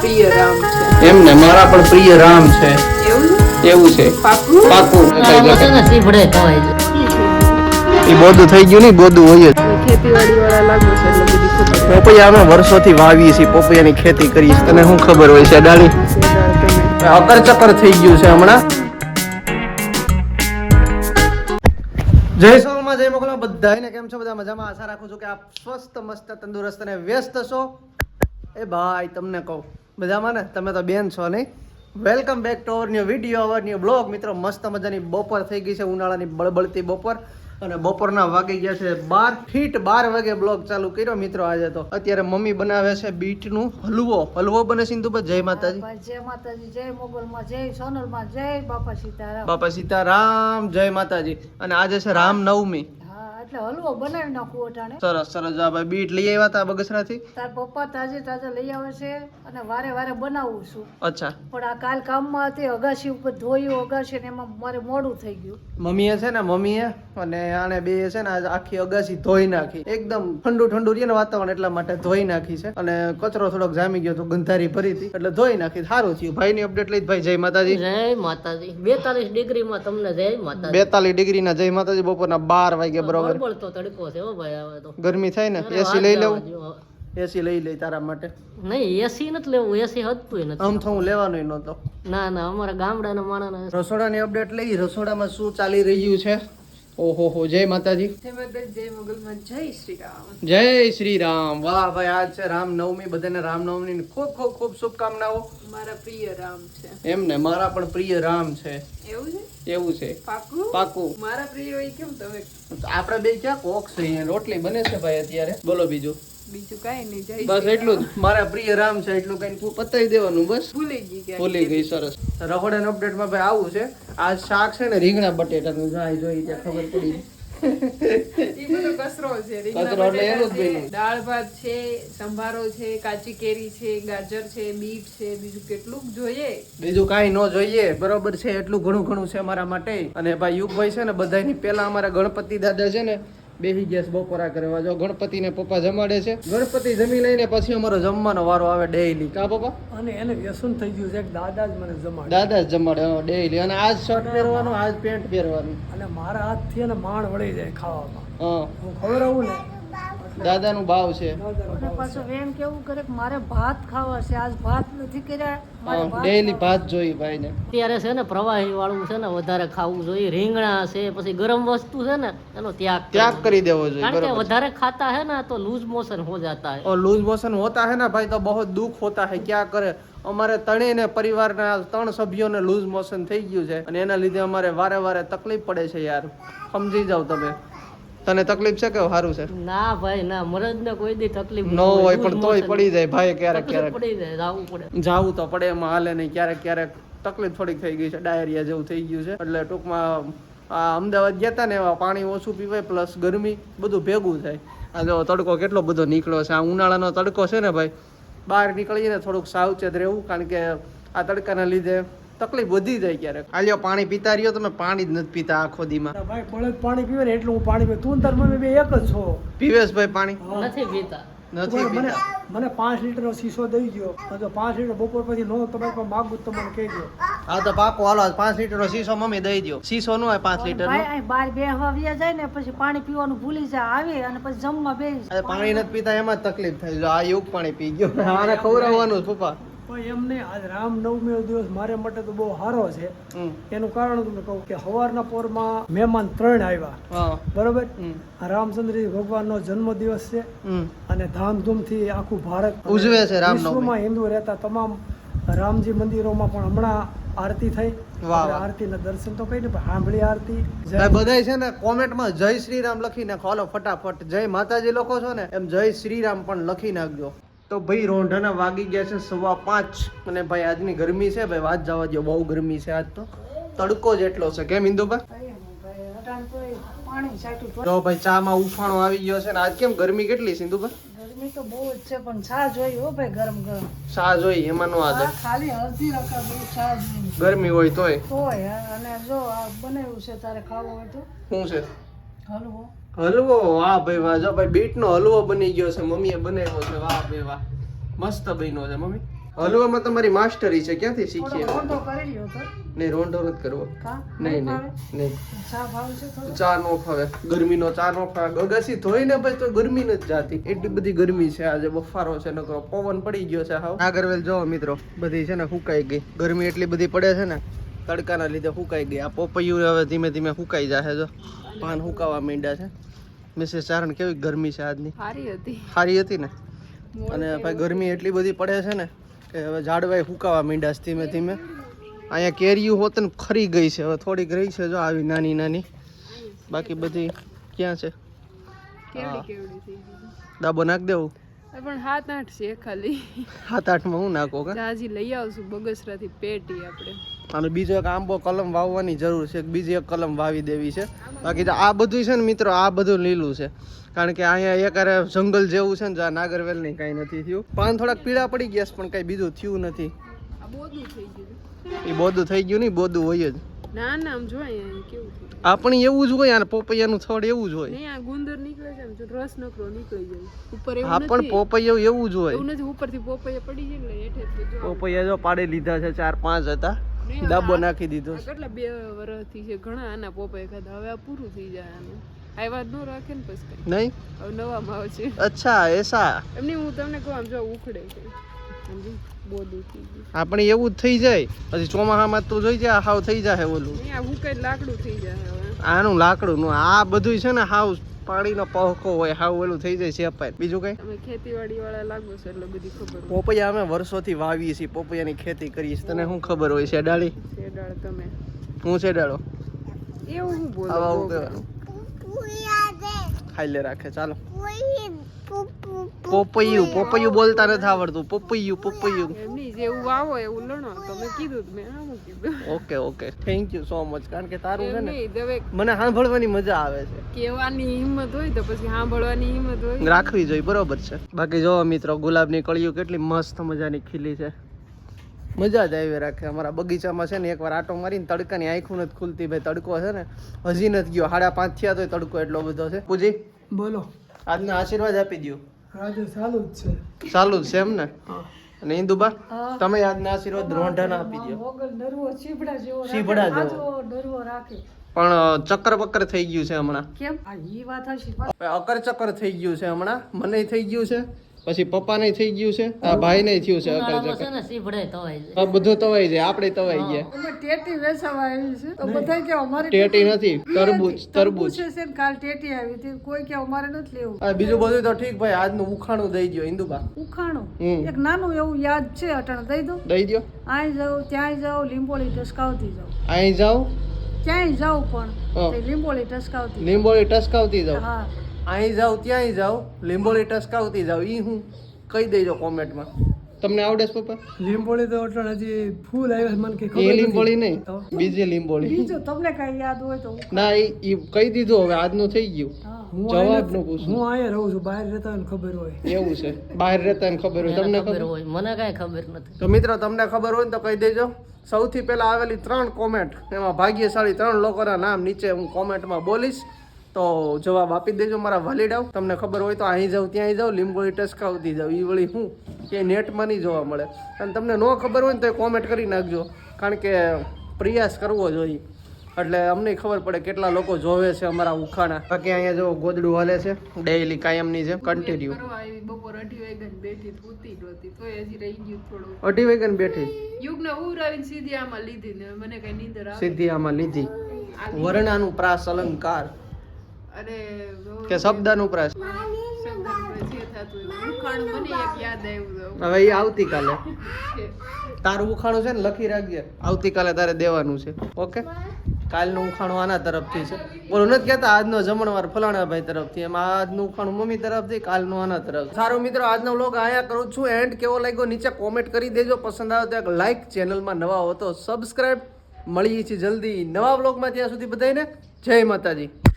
પ્રિય રામ છે. એમ ને મારા પણ પ્રિય રામ છે. એવું? છે એવું છે. પાકું? ને એ બોધું થઈ ગયું નહીં બોધું હોય જ. ખેતીવાડી વાળા લાગો છે એટલે બધી ખબર પોપૈયા અમે વર્ષોથી વાવીએ છીએ પોપૈયાની ખેતી કરીએ છીએ. તને શું ખબર હોય છે ડાળી અકર ચકર થઈ ગયું છે હમણાં. જય સોમાં જય મોકલા. બધાને કેમ છો? બધા મજામાં? આશા રાખું છું કે આપ સ્વસ્થ મસ્ત તંદુરસ્ત અને વ્યસ્ત છો. એ ભાઈ તમને કહું. મજામાં ને? તમે તો બેન છો નહીં? Welcome back to our new video our new blog મિત્રો મસ્ત મજાની બપોર થઈ ગઈ છે ઉનાળાની બળબળતી બપોર. અને બપોરના વાગી ગયા છે બાર ફીટ બાર વાગે બ્લોગ ચાલુ કર્યો મિત્રો આજે તો. અત્યારે મમ્મી બનાવે છે બીટનું હલવો. હલવો બને સિંધુભાઈ જય માતાજી. જય માતાજી જય મોગલમાં જય સોનલમાં જય બાપા સીતારામ. બાપા સીતારામ જય માતાજી. અને આજે છે રામ નવમી એટલે હલવો બનાવી નાખું સરસ સરસ. આ ભાઈ બીટ લઈ આવ્યા હતા બગસરાથી? તાર પપ્પા તાજે તાજા લઈ આવે છે અને વારે વારે બનાવું છું. અચ્છા. પણ આ કાલ કામમાં હતી અગાશી ઉપર ધોયું અગાશી ને એમાં મારે મોડું થઈ ગયું. મમ્મીએ છે ને મમ્મીએ અને આને બે છે ને આખી અગાસી ધોઈ નાખી. એકદમ ઠંડુ ઠંડુ રહે ને વાતાવરણ એટલા માટે ધોઈ નાખી છે. અને કચરો થોડોક જામી ગયો તો ગંધારી ભરી હતી. એટલે ધોઈ નાખી. સારું થયું. ભાઈની અપડેટ લઈ ભાઈ. જય માતાજી. જય માતાજી. બેતાલીસ ડિગ્રીમાં તમને જય માતાજી. બેતાલીસ ડિગ્રી ના જય માતાજી. બપોરના બાર વાગે બરોબર. બળબળતો તડકો છે હો ભાઈ હવે તો. ગરમી થાય ને એસી લઈ લેવું? એસી લઈ લઈ તારા માટે. નહીં એસી નથી લેવું એસી હતું નથી. આમ તો હું લેવાનો નહોતો. ના ના અમારા ગામડાના માણસ રસોડાની અપડેટ લઈ રસોડામાં શું ચાલી રહ્યું છે? ઓહો હો જય માતાજી. જય શ્રી રામ જય શ્રી રામ વાહ ભાઈ આજ છે રામ નવમી બધાને રામ નવમી ખૂબ ખૂબ ખૂબ શુભકામનાઓ. મારા પ્રિય રામ છે. એમ ને મારા પણ પ્રિય રામ છે. એવું છે? એવું છે. પાકું? પાકું. મારા પ્રિય હોય કેમ તમે? આપણે બે ક્યાં કોક છે રોટલી બને છે ભાઈ અત્યારે. બોલો બીજું. બીજું કઈ નહીં બસ એટલું જ. મારા પ્રિય રામ છે એટલું કઈ પતાવી દેવાનું બસ. ભૂલી ગઈ ભૂલી ગઈ સરસ. રહોડન અપડેટમાં ભાઈ આવું છે. આ શાક છે ને રીંગણા બટેટાનું જાય જોઈ ત્યાં ખબર પડી. કચરો છે. દાળ ભાત છે સંભારો છે કાચી કેરી છે ગાજર છે બીટ છે બીજું કેટલું જોઈએ. બીજું કાંઈ ન જોઈએ. બરોબર છે એટલું ઘણું ઘણું છે અમારા માટે. અને ભાઈ યુગભાઈ છે ને બધાની પહેલા અમારા ગણપતિ દાદા છે ને બેસી ગયા છે બપોરા કરવા જો ગણપતિને પપ્પા જમાડે છે. ગણપતિ જમી લઈને પછી અમારો જમવાનો વારો આવે ડેઈલી કા પપ્પા? અને એને વ્યસન થઈ ગયું છે કે દાદા જ મને જમાડે. દાદા જ જમાડે ડેઈલી અને આજ શર્ટ પહેરવાનું આજ પેન્ટ પહેરવાનું. અને મારા હાથથી એને માણ વળી જાય ખાવામાં. હા. હું ખબર આવું ને દાદાનું ભાવ છે. અને ભાત ખાવા છે આજ અત્યારે છે ને પ્રવાહી વાળું છે ને વધારે ખાવું જોઈએ રીંગણા છે પછી ગરમ વસ્તુ છે ને એનો ત્યાગ ત્યાગ કરી દેવો જોઈએ કારણ કે વધારે ખાતા હે ને તો લૂઝ મોશન હો જાતા હે. ઓર લૂઝ મોશન હોતા હે ને ભાઈ તો બહુ દુખ હોતા હે ક્યાં કરે? અમારે ત્રણેય ને પરિવાર ના ત્રણ સભ્યો ને લૂઝ મોશન થઈ ગયું છે અને એના લીધે અમારે વારે વારે તકલીફ પડે છે યાર. સમજી જાવ તમે. તને તકલીફ છે કે સારું છે? ના ભાઈ ના મરદ ને કોઈ દી તકલીફ ન હોય પણ તોય પડી જાય ભાઈ ક્યારેક ક્યારેક. પડી જાય જાવું પડે. જાવું તો પડે એમાં હાલે નહીં ક્યારેક ક્યારેક તકલીફ થોડીક થઈ ગઈ છે ડાયરિયા જેવું થઈ ગયું છે. એટલે ટૂંકમાં આ અમદાવાદ ગયા હતા ને એવા પાણી ઓછું પીવાય પ્લસ ગરમી બધું ભેગું થાય. આ જો તડકો કેટલો બધો નીકળ્યો છે આ ઉનાળાનો તડકો છે ને ભાઈ બહાર નીકળીએ ને થોડુંક સાવચેત રહેવું કારણ કે આ તડકાના લીધે તકલીફ વધી જાય ક્યારેક. આલ્યો પાણી પીતા રહ્યો તમે પાણી જ નથી પીતા આખો દીમાં. ભાઈ બળદ પાણી પીવે ને એટલું હું પાણી પીવું. તું ને તાર મમ્મી બે એક જ છો. પીવેશભાઈ પાણી? નથી પીતા. નથી મને મને પાંચ લીટરનો શીશો દઈ ગયો અને પાંચ લીટર બપોર પછી નો તમારે પણ માગું તો મને કહેજો હા તો પાકો હાલો પાંચ લીટરનો શીશો મમ્મી દઈ દો શીશો નો હોય પાંચ અહીં બાર બેહવા વ્યા જાય ને પછી પાણી પીવાનું ભૂલી જાય આવે અને પછી જમવા બે પાણી નથી પીતા એમાં તકલીફ થાય. જો આ યુગ પાણી પી ગયો. આને ખવડાવવાનું પપ્પા. પણ એમને આજ રામ નવમી દિવસ મારે માટે તો બહુ સારો છે. એનું કારણ તમને કહું કે સવારના પોરમાં મહેમાન ત્રણ આવ્યા. બરોબર? રામચંદ્રજી ભગવાનનો જન્મ દિવસ છે અને અને ધામધૂમથી આખું ભારત ઉજવે છે. વિશ્વમાં હિન્દુ રહેતા તમામ રામજી મંદિરોમાં પણ હમણાં આરતી થઈ. આરતી ના દર્શન તો કઈ ને સાંભળી આરતી. બધાય છે ને કોમેન્ટમાં જય શ્રી રામ લખી નાખો ફટાફટ. જય માતાજી લોકો છો ને એમ જય શ્રી રામ પણ લખી નાખજો. તો ભાઈ રોંઢાના વાગી ગયા છે સવા પાંચ. અને ભાઈ આજની ગરમી છે ભાઈ વાત જવા દો બહુ ગરમી છે આજ તો. તડકો જ એટલો છે કેમ ઇન્દુભાઈ પાણી તો ભાઈ ચામાં ઉફાણો આવી ગયો છે ને આજ કેમ ગરમી કેટલી છે ઇન્દુભાઈ ગરમી તો બહુ જ છે પણ છા જોઈ હો ભાઈ ગરમ ગરમ. સા જોઈ એમાં નો આદત ખાલી અડધી રકા બહુ ગરમી હોય તોય. હા, અને જો આ બનાવ્યું છે તારે ખાવું હોય તો. શું છે? હલવો. હલવો વાહ ભાઈ વાહ. જો ભાઈ બીટ નો હલવો બની ગયો છે. મમ્મીએ બનાવ્યો છે. વાહ ભાઈ વાહ. મસ્ત બન્યો છે મમ્મી. હલવામાં તમારી માસ્ટરી છે. ક્યાંથી શીખી રોંઢો કરી લ્યો તો નહીં રોંઢો નથી કરવો. નહીં નહીં નહીં. ચા ભાવ છે ચા નો ફાવે. ગરમીનો ચા નો ફાવે. ગગાસી ધોઈને પછી તો ગરમી નથી જાતી. એટલી બધી ગરમી છે આજે. બફારો છે નકરો. પવન પડી ગયો છે હાવ. નાગરવેલ જો મિત્રો. બધી છે ને ફૂકાઈ ગઈ. ગરમી એટલી બધી પડે છે ને તડકાના લીધે સુકાઈ ગઈ આ પોપૈયું હવે ધીમે ધીમે સુકાઈ જશે જો. પાન સુકાવા માંડ્યા છે. મિसेस ચારણ કેવી ગરમી છે આજની? સારી હતી. સારી હતી ને? અને ભાઈ ગરમી એટલી બધી પડે છે ને કે હવે ઝાડવાય સુકાવા માંડ્યા છે ધીમે ધીમે. અહીંયા કેરીયું હોત ને ખરી ગઈ છે. હવે થોડીક રહી છે જો આવી નાની નાની. બાકી બધી ક્યાં છે? ડાબો નાખ દેવું. પણ હાથ આઠ છે ખાલી. સાત આઠમાં હું નાખો જાજી લઈ આવશું બગસરાથી પેટી આપણે. અને બીજો એક આંબો કલમ વાવવાની જરૂર છે બીજી એક કલમ વાવી દેવી છે. બાકી આ બધું છે ને મિત્રો આ બધું લીલું છે. કારણ કે અહીંયા એક હારે જંગલ જેવું છે ને જ્યાં નાગરવેલની કાંઈ નથી થયું. પાન થોડાક પીળા પડી ગયા છે પણ કાંઈ બીજું થયું નથી. એ બોધું થઈ ગયું નહીં બોધું હોય જ. ના ના આમ જો કેવું આપણી એવું જ હોય અને પોપૈયાનું થડ એવું જ હોય. નહીં આ ગુંદર નીકળે છે જો રસ નકરો નીકળી જાય. ઉપર હા એવું પણ પોપૈયું એવું જ હોય. એવું નથી ઉપરથી પોપૈયા પડી જાય એટલે હેઠે પોપૈયા જો પાડી લીધા છે ચાર પાંચ હતા. ડાબો નાખી દીધો કેટલા બે વર્ષથી છે ઘણા આના પોપા ખાધા હવે આ પૂરું થઈ જાય આનું. આ વાત ન રાખે ને પછી નહીં? હવે નવામાં છે અચ્છા એસા. એમની હું તમને કહું આમ જો ઉખડે છે. આપણે એવું જ થઈ જાય. પછી ચોમાસામાં તું જોઈ જાય હાવ થઈ જાય ઓલું. લાકડું થઈ જાય આનું લાકડું નું આ બધું છે ને હાવ પાણીનો પહોકો હોય હાવ ઓલું થઈ જાય છે અપાય બીજું કઈ? ખેતીવાડી વાળા લાગુ છે એટલે બધી ખબર પોપૈયા અમે વર્ષોથી વાવીએ છીએ પોપૈયાની ખેતી કરીએ છીએ. તને શું ખબર હોય છે ડાળી શેડાળ તમે. હું છે ડાળો એવું હું બોલું આવું કહેવાનું ખાઈ લે રાખે ચાલો. પોપૈયું પોપૈયું બોલતા નથી આવડતું. પોપૈયું પોપૈયું. એમની જેવું આવો એવું લણો તમે કીધું તો મેં આમ કીધું. Okay okay. Thank you so much કારણ કે તારું છે ને નહીં મને સાંભળવાની મજા આવે છે. કહેવાની હિંમત હોય તો પછી સાંભળવાની હિંમત હોય. રાખવી જોઈએ બરોબર છે. બાકી જો મિત્રો ગુલાબની કળીઓ કેટલી મસ્ત મજાની ખીલી છે. મજા જ આવી રાખે. અમારા બગીચામાં છે ને એકવાર આટો મારીને તડકાની આંખું નથી ખુલતી ભાઈ. તડકો છે ને હજી નથી ગયો. સાડા પાંચ થયા તો તડકો એટલો બધો છે. પૂજી? બોલો. આજના આશીર્વાદ આપી દો આજે ચાલુ જ છે. ચાલુ જ છે એમ ને? અને ઇન્દુબા તમે આજના આશીર્વાદ રોંઢાના આપી દો વગર જેવો નરવો રાખે. પણ ચક્કર બક્કર થઈ ગયું છે હમણાં. કેમ? આ ઈ વાત હશે. અકર ચક્કર થઈ ગયું છે હમણાં. મને થઈ ગયું છે. પછી પપ્પાને થઈ ગયું છે આ ભાઈને થયું છે છે આ બધું તવાઈ જાય આપણે તવાઈ ગયા. ટેટી વેચાવા આવી છે. તો બધા કે અમારે ટેટી નથી તરબૂચ તરબૂચ છે કાલ ટેટી આવી હતી. કોઈ કે અમારે નથી લેવું. આ બીજું બધું તો ઠીક ભાઈ આજનું ઉખાણું દઈ દો ઇન્દુબા ઉખાણું? એક નાનું એવું યાદ છે અટણ દઈ દો દઈ દો આય જાવ ત્યાં જાવ લીંબોળી ટસકાવતી જાવ અહીં જાવ ક્યાંય જાવ પણ લીંબોળી ટસકાવતી. લીંબોળી ટસકાવતી જાવ હા. અહીં જાઓ ત્યાંય જાઓ લીંબોળી ટસકાવતી જાઓ એ હું કહી દેજો કોમેન્ટમાં. તમને આવડે છે પપ્પા? લીંબોળી તો અટણ હજી ફૂલ આવ્યા મને કે ખબર લીંબોળી નહીં બીજી લીંબોળી. બીજો તમને કઈ યાદ હોય તો ના ઈ ઈ કહી દીધું હવે આજનું થઈ ગયું. હું. જવાબનું પૂછું. હું અહીંયા રહું છું બહાર રહેતા હોય ને ખબર હોય. એવું છે. બહાર રહેતા ને ખબર હોય. તમને ખબર ખબર? હોય. મને કાંઈ ખબર નથી. તો મિત્રો તમને ખબર હોય ને તો કહી દેજો. સૌથી પહેલા આવેલી ત્રણ કોમેન્ટ. એમાં ભાગ્યશાળી ત્રણ લોકોના નામ નીચે હું કોમેન્ટમાં બોલીશ. તો જવાબ આપી દેજો મારા વલીડાવ તમને ખબર હોય તો અહીં જાઉં ત્યાં જાઉં લીંબોળી ટસકાવતી જાઉં. એ વળી હું? કે નેટમાં નહીં જોવા મળે. અને તમને ન ખબર હોય ને તો એ કોમેન્ટ કરી નાખજો. કારણ કે પ્રયાસ કરવો જોઈએ. એટલે અમને ખબર પડે કેટલા લોકો જોવે છે અમારા ઉખાણા. બાકી અહીંયા જો ગોદડું હાલે છે. ડેઈલી કાયમની જેમ કન્ટિન્યુ બપોર અઢી વાગ્યા બેઠી યુગને ઉરાવીને સીધી આમાં લીધી ને મને કઈ નીંદર સીધી આમાં લીધી. વર્ણાનું પ્રાસ અલંકાર. કે શબ્દનું આવ્યું હવે એ આવતીકાલે. તારું ઉખાણું છે ને લખી રાખજે. આવતીકાલે તારે દેવાનું છે. ઓકે? કાલનું ઉખાણું આના તરફથી છે. બોલો, નથી કહેતા આજનો જમણવાર ફલાણા ભાઈ તરફથી. એમાં આજનું ઉખાણું મમ્મી તરફથી, કાલનું આના તરફ સારું મિત્રો, આજનો વ્લોગ અહીંયા કરું છું. એન્ડ કેવો લાગ્યો નીચે કોમેન્ટ કરી દેજો. પસંદ આવે તો એક લાઈક ચેનલમાં નવા હો તો સબસ્ક્રાઈબ મળીએ છીએ જલ્દી નવા વ્લોગમાં ત્યાં સુધી બધાને જય માતાજી.